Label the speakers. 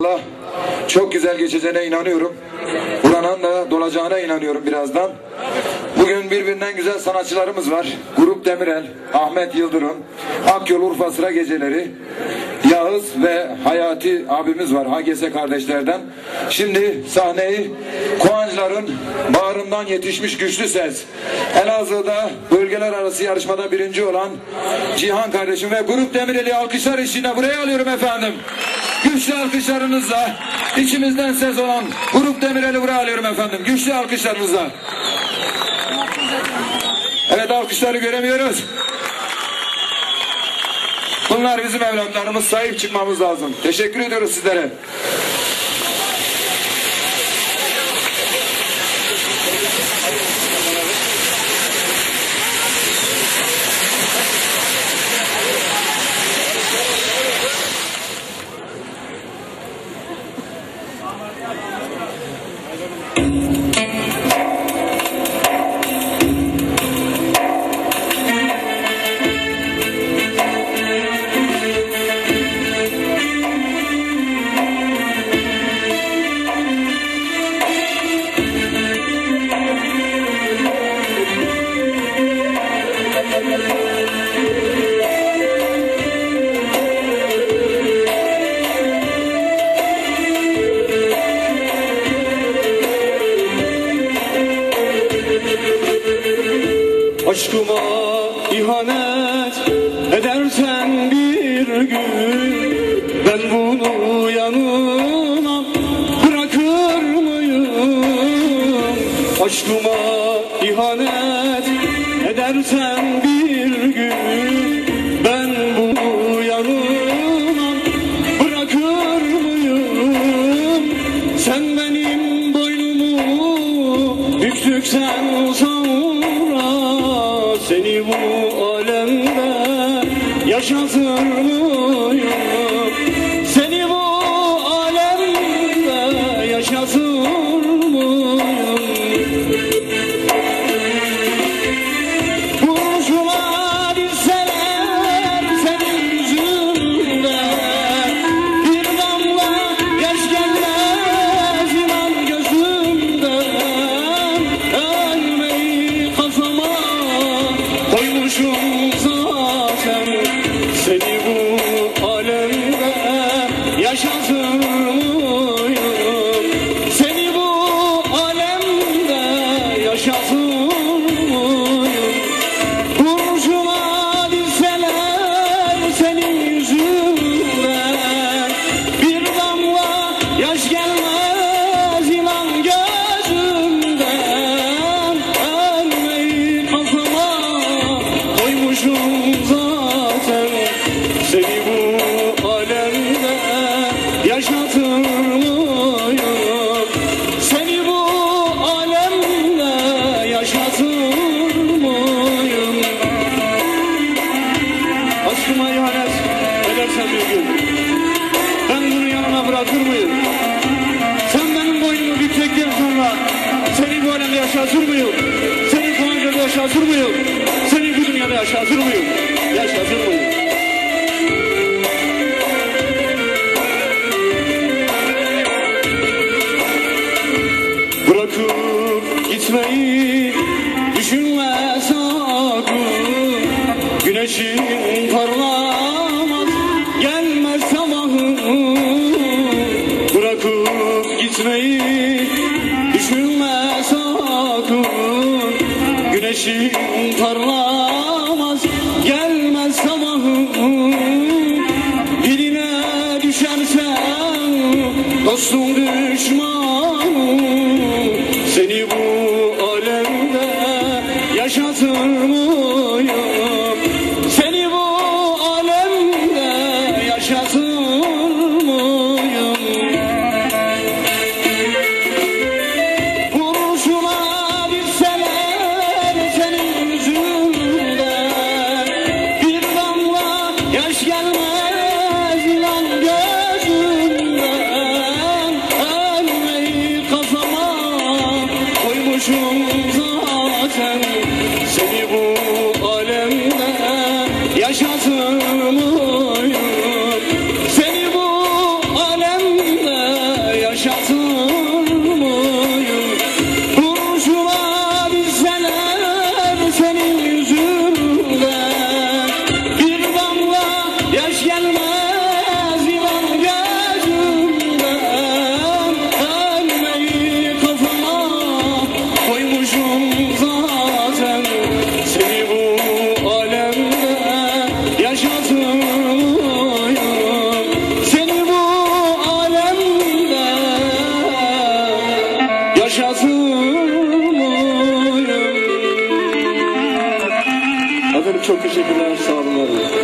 Speaker 1: Allah çok güzel geçeceğine inanıyorum. Buranın da dolacağına inanıyorum birazdan. Bugün birbirinden güzel sanatçılarımız var. Grup Demirel, Ahmet Yıldırım, Akyol Urfa Sıra Geceleri, Yağız ve Hayati abimiz var HGS kardeşlerden. Şimdi sahneyi Koğancıların bağrından yetişmiş güçlü ses. Elazığ'da bölgeler arası yarışmada birinci olan Cihan kardeşim ve Grup Demirel'i alkışlar içinde buraya alıyorum efendim. Güçlü alkışlarınızla içimizden ses olan Grup Demirel'i buraya alıyorum efendim. Güçlü alkışlarınızla. Evet alkışları göremiyoruz. Bunlar bizim evlatlarımız sahip çıkmamız lazım. Teşekkür ediyoruz sizlere.
Speaker 2: Aşkıma ihanet edersen bir gün Ben bunu yanına bırakır mıyım? Aşkıma ihanet Seni bu alemde yaşatır? Seni bu alemde yaşatır mıyım? Seni Konya'da yaşatır mıyım? Seni bu dünyada yaşatır mıyım? Yaşatır mıyım? Bırakıp gitmeyi düşünme sakın Güneşin parlamaz Güneşin parlamaz gelmez sabahın Diline düşersen dostum düşmanım Seni bu alemde yaşatır mıyım? Seni bu alemde yaşatır suçum zaten Seni bu alemde yaşatırım Seni bu alemde yaşatırım yaşatmıyorum Efendim çok teşekkürler sağ olun.